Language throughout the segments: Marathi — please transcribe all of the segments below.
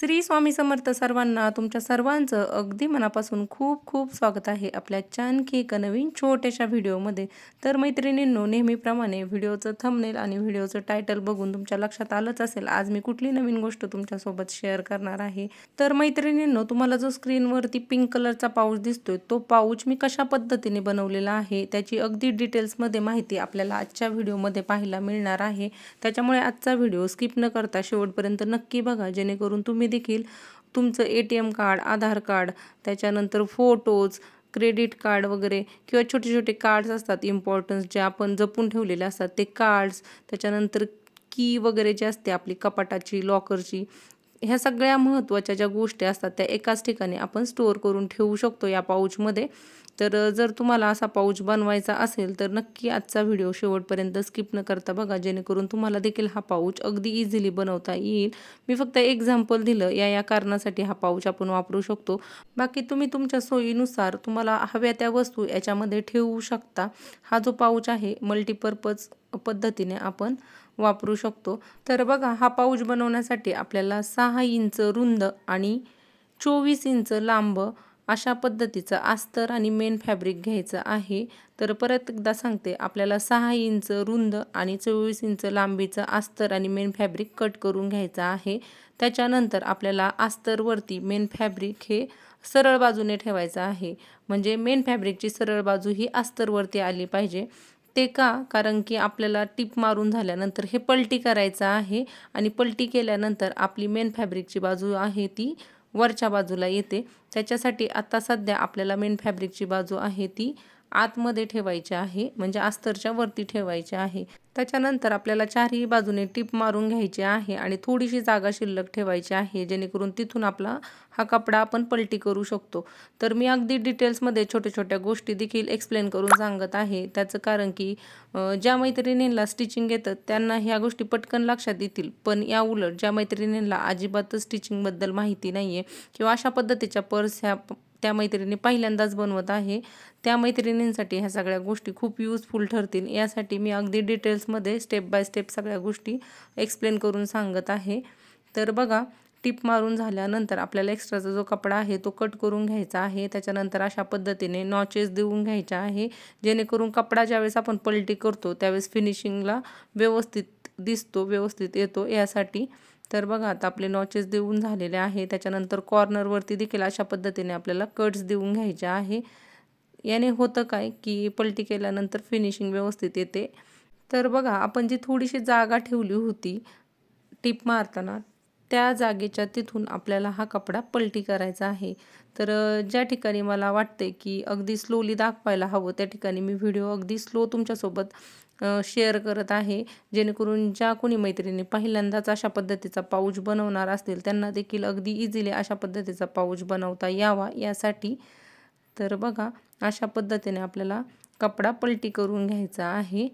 श्री स्वामी समर्थ सर्वांना तुमच्या सर्वांचं अगदी मनापासून खूप खूप स्वागत आहे आपल्या आणखी एका नवीन छोट्याशा व्हिडिओमध्ये. तर मैत्रिणींनो नेहमीप्रमाणे व्हिडिओचं थंबनेल आणि व्हिडिओचं टायटल बघून तुमच्या लक्षात आलंच असेल. आज मी कुठली नवीन गोष्ट तुमच्यासोबत शेअर करणार आहे? तर मैत्रिणींनो तुम्हाला जो स्क्रीनवरती पिंक कलरचा पाऊच दिसतोय तो पाऊच मी कशा पद्धतीने बनवलेला आहे त्याची अगदी डिटेल्समध्ये माहिती आपल्याला आजच्या व्हिडिओमध्ये पाहायला मिळणार आहे. त्याच्यामुळे आजचा व्हिडिओ स्किप न करता शेवटपर्यंत नक्की बघा जेणेकरून तुम्ही देखील तुमचं A T M card Aadhaar card त्याच्यानंतर फोटोज क्रेडिट कार्ड वगैरे किंवा छोटे छोटे कार्ड्स असतात इम्पॉर्टन्स जे आपण जपून ठेवलेले असतात ते कार्ड्स त्याच्यानंतर की वगैरे जे असते आपली कपाटाची लॉकरची ह्या सगळ्या महत्त्वाच्या ज्या गोष्टी असतात त्या एकाच ठिकाणी आपण स्टोअर करून ठेवू शकतो या पाऊचमध्ये. तर जर तुम्हाला असा पाऊच बनवायचा असेल तर नक्की आजचा व्हिडिओ शेवटपर्यंत स्किप न करता बघा जेणेकरून तुम्हाला देखील हा पाऊच अगदी इझिली बनवता येईल. मी फक्त एक्झाम्पल दिलं या या कारणासाठी हा पाऊच आपण वापरू शकतो. बाकी तुम्ही तुमच्या सोयीनुसार तुम्हाला हव्या त्या वस्तू याच्यामध्ये ठेवू शकता. हा जो पाऊच आहे मल्टीपर्पज पद्धतीने आपण वापरू शकतो. तर बघा हा पाऊच बनवण्यासाठी आपल्याला सहा इंच रुंद आणि चोवीस इंच लांब अशा पद्धतीचं अस्तर आणि मेन फॅब्रिक घ्यायचं आहे. तर परत एकदा सांगते आपल्याला सहा इंच रुंद आणि चोवीस इंच लांबीचं अस्तर आणि मेन फॅब्रिक कट करून घ्यायचं आहे. त्याच्यानंतर आपल्याला अस्तरवरती मेन फॅब्रिक हे सरळ बाजूने ठेवायचं आहे. म्हणजे मेन फॅब्रिकची सरळ बाजू ही अस्तरवरती आली पाहिजे. ते का? कारण की आपल्याला टिप मारून झाल्यानंतर हे पलटी करायचं आहे आणि पलटी केल्यानंतर आपली मेन फॅब्रिकची बाजू आहे ती वरच्या बाजूला येते. त्याच्यासाठी आता सध्या आपल्याला मेन फॅब्रिकची बाजू आहे ती आतमध्ये ठेवायचे आहे म्हणजे अस्तरच्या वरती ठेवायचे आहे. त्याच्यानंतर आपल्याला चारही बाजूने टीप मारून घ्यायची आहे आणि थोडीशी जागा शिल्लक ठेवायची आहे जेणेकरून तिथून आपला हा कपडा आपण पलटी करू शकतो. तर मी अगदी डिटेल्समध्ये छोट्या छोट्या गोष्टी देखील एक्सप्लेन करून सांगत आहे. त्याचं कारण की ज्या मैत्रिणींना स्टिचिंग येतं त्यांना ह्या गोष्टी पटकन लक्षात येतील. पण या उलट ज्या मैत्रिणींना अजिबातच स्टिचिंगबद्दल माहिती नाही आहे किंवा अशा पद्धतीच्या पर्स ह्या त्या मैत्रिणी पहिल्यांदाच बनवत आहे. त्या मैत्रिणींसाठी ह्या सगळ्या गोष्टी खूप यूजफुल ठरतील. यासाठी मी अगदी डिटेल्समध्ये स्टेप बाय स्टेप सगळ्या गोष्टी एक्सप्लेन करून सांगत आहे. तर बघा टिप मारून झाल्यानंतर आपल्याला एक्स्ट्राचा जो कपडा आहे तो कट करून घ्यायचा आहे. त्याच्यानंतर अशा पद्धतीने नॉचेस देऊन घ्यायच्या आहे. जेणेकरून कपडा ज्यावेळेस आपण पलटी करतो त्यावेळेस फिनिशिंगला व्यवस्थित दिसतो व्यवस्थित येतो. यासाठी तर बघा आता आपले नॉचेस देऊन झालेले आहे. त्याच्यानंतर कॉर्नरवरती देखील अशा पद्धतीने आपल्याला कट्स देऊन घ्यायचे आहे. याने होतं काय की पलटी केल्यानंतर फिनिशिंग व्यवस्थित येते. तर बघा आपण जी थोडीशी जागा ठेवली होती टिप मारताना त्या जागेच्या तिथून आपल्याला हा कपडा पलटी करायचा आहे. तर ज्या ठिकाणी मला वाटते की अगदी स्लोली दाखवायला हवं त्या ठिकाणी मी व्हिडिओ अगदी स्लो तुमच्यासोबत शेअर करत आहे. जेणेकरून ज्या कोणी मैत्रिणी पहिल्यांदाच अशा पद्धतीचा पाऊच बनवणार असतील त्यांना देखील अगदी इझिली अशा पद्धतीचा पाऊच बनवता यावा यासाठी. तर बघा अशा पद्धतीने आपल्याला कपडा पलटी करून घ्यायचा आहे.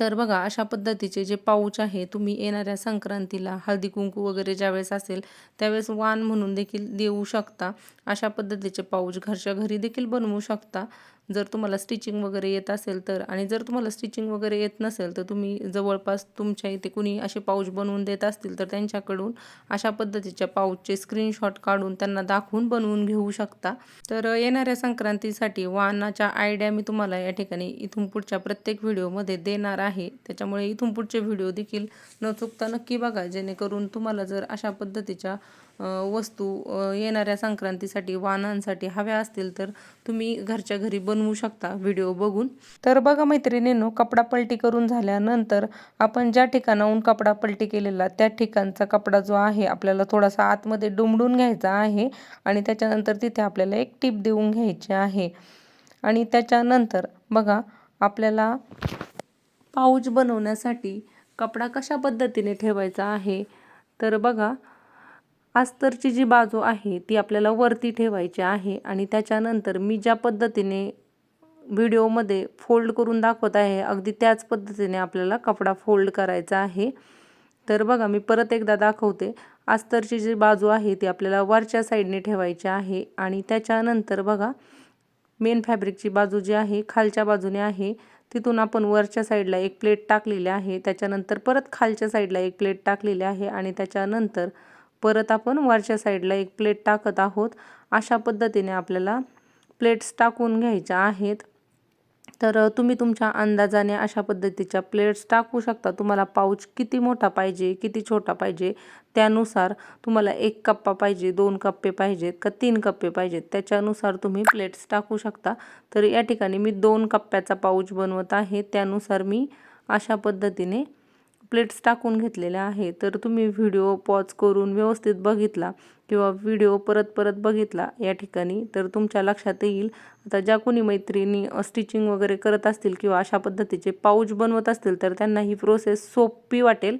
तर बघा अशा पद्धतीचे जे पाऊच आहे तुम्ही येणाऱ्या संक्रांतीला हळदी कुंकू वगैरे ज्यावेळेस असेल त्यावेळेस वान म्हणून देखील देऊ शकता. अशा पद्धतीचे पाऊच घरच्या घरी देखील बनवू शकता. जर तुम्हाला स्टिचिंग वगैरे येत असेल तर आणि जर तुम्हाला स्टिचिंग वगैरे येत नसेल तर तुम्ही जवळपास तुमच्या इथे कुणी असे पाऊच बनवून देत असतील तर त्यांच्याकडून अशा पद्धतीच्या पाऊचचे स्क्रीनशॉट काढून त्यांना दाखवून बनवून घेऊ शकता. तर येणाऱ्या संक्रांतीसाठी वाहनाच्या आयडिया मी तुम्हाला या ठिकाणी इथून पुढच्या प्रत्येक व्हिडिओमध्ये देणार आहे. त्याच्यामुळे इथून पुढचे व्हिडिओ देखील न चुकता नक्की बघा जेणेकरून तुम्हाला जर अशा पद्धतीच्या वस्तू येणाऱ्या संक्रांतीसाठी वाहनांसाठी हव्या असतील तर तुम्ही घरच्या घरी बनवू शकता व्हिडिओ बघून. तर बघा मैत्रिणींनो कपडा पलटी करून झाल्यानंतर आपण ज्या ठिकाणाहून कपडा पलटी केलेला त्या ठिकाणचा कपडा जो आहे आपल्याला थोडासा आतमध्ये डुमडून घ्यायचा आहे आणि त्याच्यानंतर तिथे आपल्याला एक टीप देऊन घ्यायची आहे. आणि त्याच्यानंतर बघा आपल्याला पाऊच बनवण्यासाठी कपडा कशा पद्धतीने ठेवायचा आहे? तर बघा अस्तरची जी बाजू आहे ती आपल्याला वरती ठेवायची आहे आणि त्याच्यानंतर मी ज्या पद्धतीने व्हिडिओमध्ये फोल्ड करून दाखवत आहे अगदी त्याच पद्धतीने आपल्याला कपडा फोल्ड करायचा आहे. तर बघा मी परत एकदा दाखवते. अस्तरची जी बाजू आहे ती आपल्याला वरच्या साईडने ठेवायची आहे आणि त्याच्यानंतर बघा मेन फॅब्रिकची बाजू जी आहे खालच्या बाजूने आहे. तिथून आपण वरच्या साईडला एक प्लेट टाकलेली आहे. त्याच्यानंतर परत खालच्या साईडला एक प्लेट टाकलेली आहे आणि त्याच्यानंतर परत आपण वरच्या साईडला एक प्लेट टाकत आहोत. अशा पद्धतीने आपल्याला प्लेट्स टाकून घ्यायच्या आहेत. तर तुम्ही तुमच्या अंदाजाने अशा पद्धतीच्या प्लेट्स टाकू शकता. तुम्हाला पाऊच किती मोठा पाहिजे किती छोटा पाहिजे त्यानुसार तुम्हाला एक कप्पा पाहिजे दोन कप्पे पाहिजेत का तीन कप्पे पाहिजेत त्याच्यानुसार तुम्ही प्लेट्स टाकू शकता. तर या ठिकाणी मी दोन कप्प्याचा पाऊच बनवत आहे. त्यानुसार मी अशा पद्धतीने प्लेट्स टाकून घेतलेल्या आहे तर तुम्ही व्हिडिओ पॉज करून व्यवस्थित बघितला किंवा व्हिडिओ परत परत बघितला या ठिकाणी तर तुमच्या लक्षात येईल. आता ज्या कोणी मैत्रिणी स्टिचिंग वगैरे करत असतील किंवा अशा पद्धतीचे पाऊच बनवत असतील तर त्यांना ही प्रोसेस सोपी वाटेल.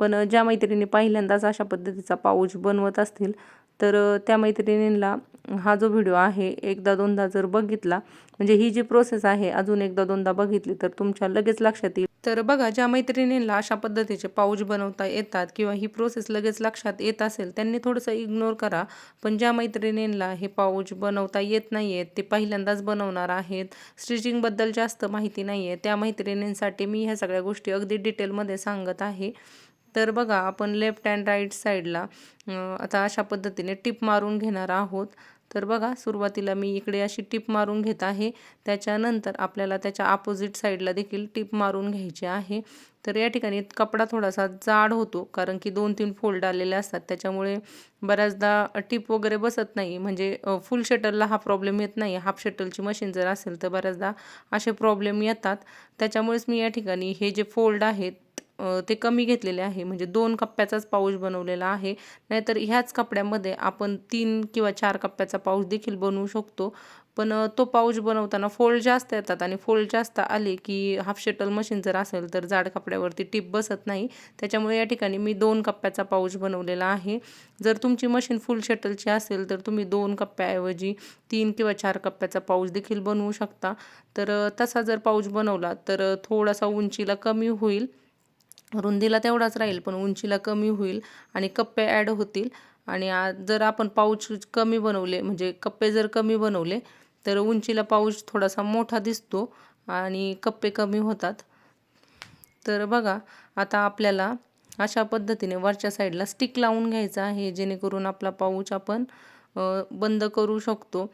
पण ज्या मैत्रिणी पहिल्यांदाच अशा पद्धतीचा पाऊच बनवत असतील तर त्या मैत्रिणींना हा जो व्हिडिओ आहे एकदा दोनदा जर बघितला म्हणजे ही जी प्रोसेस आहे अजून एकदा दोनदा बघितली तर तुमच्या लगेच लक्षात येईल. तर बघा ज्या मैत्रिणींना अशा पद्धतीचे पाऊच बनवता येतात किंवा ही प्रोसेस लगेच लक्षात येत असेल त्यांनी थोडंसं इग्नोर करा. पण ज्या मैत्रिणींना हे पाऊच बनवता येत नाही आहेत ते पहिल्यांदाच बनवणार आहेत स्टिचिंगबद्दल जास्त माहिती नाही आहे त्या मैत्रिणींसाठी मी ह्या सगळ्या गोष्टी अगदी डिटेलमध्ये सांगत आहे. तर बघा आपण लेफ्ट अँड राईट साईडला आता अशा पद्धतीने टिप मारून घेणार आहोत. तर बघा सुरुवातीला मी इकडे अशी टिप मारून घेत आहे. त्याच्यानंतर आपल्याला त्याच्या अपोजिट साईडला देखील टिप मारून घ्यायची आहे. तर या ठिकाणी कपडा थोडासा जाड होतो कारण की दोन तीन फोल्ड आलेले असतात. त्याच्यामुळे बऱ्याचदा टिप वगैरे बसत नाही. म्हणजे फुल शटलला हा प्रॉब्लेम येत नाही. हाफ शटलची मशीन जर असेल तर बऱ्याचदा असे प्रॉब्लेम येतात. त्याच्यामुळेच मी या ठिकाणी हे जे फोल्ड आहेत ते कमी घेतलेले आहे. म्हणजे दोन कप्प्याचाच पाऊच बनवलेला आहे. नाहीतर ह्याच कपड्यामध्ये आपण तीन किंवा चार कप्प्याचा पाऊच देखील बनवू शकतो. पण तो पाऊच बनवताना फोल्ड जास्त येतात आणि फोल्ड जास्त आले की हाफ शटल मशीन जर असेल तर जाड कपड्यावरती टिप बसत नाही. त्याच्यामुळे या ठिकाणी मी दोन कप्प्याचा पाऊच बनवलेला आहे. जर तुमची मशीन फुल शटलची असेल तर तुम्ही दोन कप्प्याऐवजी तीन किंवा चार कप्प्याचा पाऊच देखील बनवू शकता. तर तसा जर पाऊच बनवला तर थोडासा उंचीला कमी होईल. रुंदीला तेवढाच राहील पण उंचीला कमी होईल आणि कप्पे ॲड होतील. आणि जर आपण पाऊच कमी बनवले म्हणजे कप्पे जर कमी बनवले तर उंचीला पाऊच थोडासा मोठा दिसतो आणि कप्पे कमी होतात. तर बघा आता आपल्याला अशा पद्धतीने वरच्या साईडला स्टिक लावून घ्यायचा आहे जेणेकरून आपला पाऊच आपण बंद करू शकतो.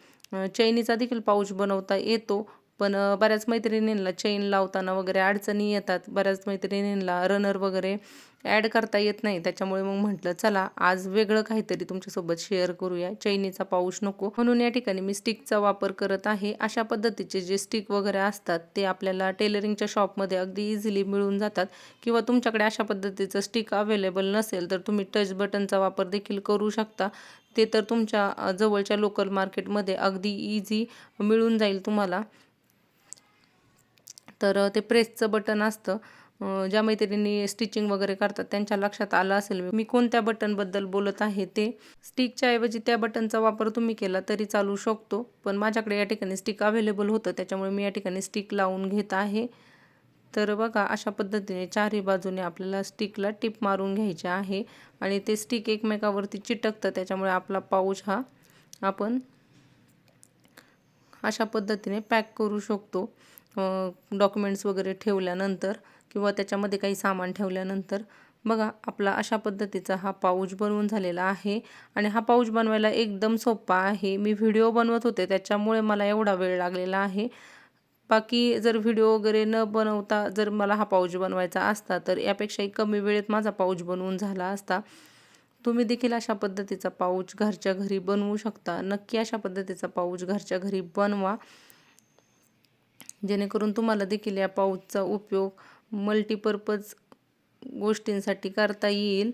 चैनीचा देखील पाऊच बनवता येतो. पण बऱ्याच मैत्रिणींना चेन लावताना वगैरे अडचणी येतात. बऱ्याच मैत्रिणींना रनर वगैरे ॲड करता येत नाही. त्याच्यामुळे मग म्हटलं चला आज वेगळं काहीतरी तुमच्यासोबत शेअर करूया. चैनीचा पाऊस नको. म्हणून या ठिकाणी मी स्टिकचा वापर करत आहे. अशा पद्धतीचे जे स्टिक वगैरे असतात ते आपल्याला टेलरिंगच्या शॉपमध्ये अगदी इझिली मिळून जातात. किंवा तुमच्याकडे अशा पद्धतीचं स्टिक अवेलेबल नसेल तर तुम्ही टच बटनचा वापर देखील करू शकता. ते तर तुमच्या जवळच्या लोकल मार्केटमध्ये अगदी इझी मिळून जाईल तुम्हाला. तर ते प्रेसचं बटन असतं. ज्या मैत्रिणी स्टिचिंग वगैरे करतात त्यांच्या लक्षात आलं असेल मी कोणत्या बटनबद्दल बोलत आहे ते. स्टिकच्या ऐवजी त्या बटनचा वापर तुम्ही केला तरी चालू शकतो. पण माझ्याकडे या ठिकाणी स्टिक अवेलेबल होतं त्याच्यामुळे मी या ठिकाणी स्टिक लावून घेत आहे. तर बघा अशा पद्धतीने चारही बाजूने आपल्याला स्टिकला टिप मारून घ्यायचे आहे. आणि ते स्टिक एकमेकावरती चिटकतं त्याच्यामुळे आपला पाऊच हा आपण अशा पद्धतीने पॅक करू शकतो. डॉक्युमेंट्स वगैरे ठेवल्यानंतर किंवा त्याच्यामध्ये काही सामान ठेवल्यानंतर बघा आपला अशा पद्धतीचा हा पाऊच बनवून झालेला आहे. आणि हा पाऊच बनवायला एकदम सोपा आहे. मी व्हिडिओ बनवत होते त्याच्यामुळे मला एवढा वेळ लागलेला आहे. बाकी जर व्हिडिओ वगैरे न बनवता जर मला हा पाऊच बनवायचा असता तर यापेक्षाही कमी वेळेत माझा पाऊच बनवून झाला असता. तुम्ही देखील अशा पद्धतीचा पाऊच घरच्या घरी बनवू शकता. नक्की अशा पद्धतीचा पाऊच घरच्या घरी बनवा. जेणेकरून तुम्हाला देखील या पाऊचचा उपयोग मल्टीपर्पज गोष्टींसाठी करता येईल.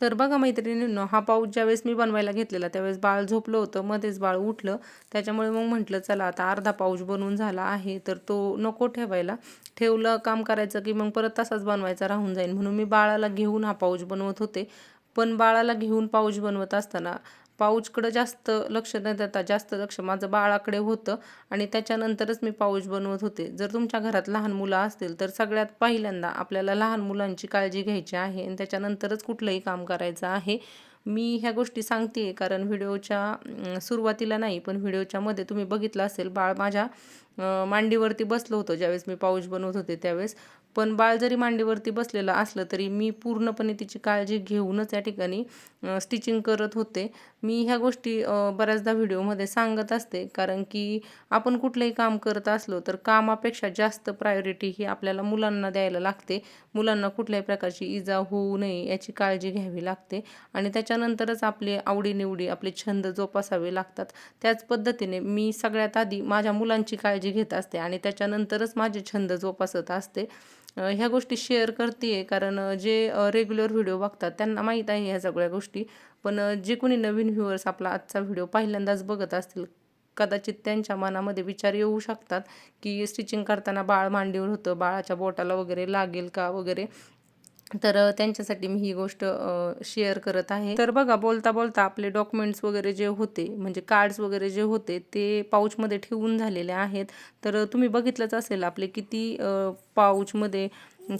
तर बघा मैत्रिणींनो हा पाऊच ज्यावेळेस मी बनवायला घेतलेला त्यावेळेस बाळ झोपलं होतं मध्येच बाळ उठलं. त्याच्यामुळे मग म्हटलं चला आता अर्धा पाऊच बनवून झाला आहे तर तो नको ठेवायला. ठेवलं काम करायचं की मग परत तसाच बनवायचा राहून जाईल म्हणून मी बाळाला घेऊन हा पाऊच बनवत होते. पण बाळाला घेऊन पाऊच बनवत असताना पाऊचकडं जास्त लक्ष न देता जास्त लक्ष माझं बाळाकडे होतं आणि त्याच्यानंतरच मी पाऊच बनवत होते. जर तुमच्या घरात लहान मुलं असतील तर सगळ्यात पहिल्यांदा आपल्याला लहान मुलांची काळजी घ्यायची आहे आणि त्याच्यानंतरच कुठलंही काम करायचं आहे. मी ह्या गोष्टी सांगते कारण व्हिडिओच्या सुरुवातीला नाही पण व्हिडिओच्या मध्ये तुम्ही बघितलं असेल बाळ माझ्या मांडीवरती बसलं होतं ज्यावेळेस मी पाऊच बनवत होते त्यावेळेस. पण बाळ जरी मांडीवरती बसलेलं असलं तरी मी पूर्णपणे तिची काळजी घेऊनच या ठिकाणी स्टिचिंग करत होते. मी ह्या गोष्टी बऱ्याचदा व्हिडिओमध्ये सांगत असते. कारण की आपण कुठलंही काम करत असलो तर कामापेक्षा जास्त प्रायोरिटी ही आपल्याला मुलांना द्यायला लागते. मुलांना कुठल्याही प्रकारची इजा होऊ नये याची काळजी घ्यावी लागते. आणि त्याच्यानंतरच आपले आवडीनिवडी आपले छंद जोपासावे लागतात. त्याच पद्धतीने मी सगळ्यात आधी माझ्या मुलांची काळजी घेत असते आणि त्याच्यानंतरच माझे छंद जोपासत असते. ह्या गोष्टी शेअर करते कारण जे रेग्युलर व्हिडिओ बघतात त्यांना माहीत आहे ह्या सगळ्या गोष्टी. पण जे कोणी नवीन व्ह्युअर्स आपला आजचा व्हिडिओ पहिल्यांदाच बघत असतील कदाचित त्यांच्या मनामध्ये विचार येऊ शकतात की स्टिचिंग करताना बाळ मांडीवर होतं बाळाच्या बोटाला वगैरे लागेल का वगैरे. तर त्यांच्यासाठी मी ही गोष्ट शेअर करत आहे. तर बघा बोलता बोलता आपले डॉक्युमेंट्स वगैरे जे होते म्हणजे कार्ड्स वगैरे जे होते ते पाऊचमध्ये ठेवून झालेले आहेत. तर तुम्ही बघितलंच असेल आपले किती पाऊचमध्ये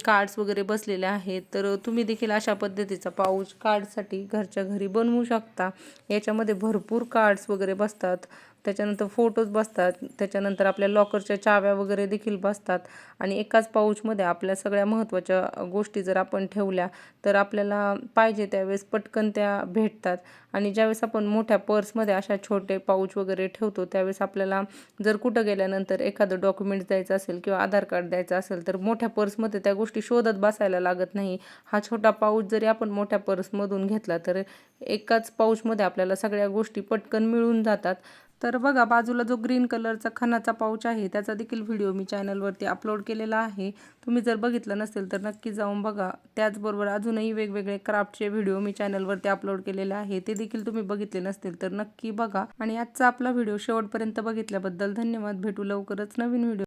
कार्ड्स वगैरे बसलेले आहेत. तर तुम्ही देखील अशा पद्धतीचा पाऊच कार्डसाठी घरच्या घरी बनवू शकता. याच्यामध्ये भरपूर कार्ड्स वगैरे बसतात. त्याच्यानंतर फोटोज बसतात. त्याच्यानंतर आपल्या लॉकरच्या चाव्या वगैरे देखील बसतात. आणि एकाच पाऊचमध्ये आपल्या सगळ्या महत्त्वाच्या गोष्टी जर आपण ठेवल्या तर आपल्याला पाहिजे त्यावेळेस पटकन त्या भेटतात. आणि ज्यावेळेस आपण मोठ्या पर्समध्ये अशा छोटे पाऊच वगैरे ठेवतो त्यावेळेस आपल्याला जर कुठं गेल्यानंतर एखादं डॉक्युमेंट द्यायचं असेल किंवा आधार कार्ड द्यायचं असेल तर मोठ्या पर्समध्ये त्या गोष्टी शोधत बसायला लागत नाही. हा छोटा पाऊच जरी आपण मोठ्या पर्समधून घेतला तर एकाच पाऊचमध्ये आपल्याला सगळ्या गोष्टी पटकन मिळून जातात. तर बघा बाजूला जो ग्रीन कलरचा खणाचा पाऊच आहे त्याचा देखील व्हिडिओ मी चॅनलवरती अपलोड केलेला आहे. तुम्ही जर बघितलं नसेल तर नक्की जाऊन बघा. त्याचबरोबर अजूनही वेगवेगळे क्राफ्टचे व्हिडिओ मी चॅनलवरती अपलोड केलेले आहे. ते देखील तुम्ही बघितले नसतील तर नक्की बघा. आणि आजचा आपला व्हिडिओ शेवटपर्यंत बघितल्याबद्दल धन्यवाद. भेटू लवकरच नवीन व्हिडिओ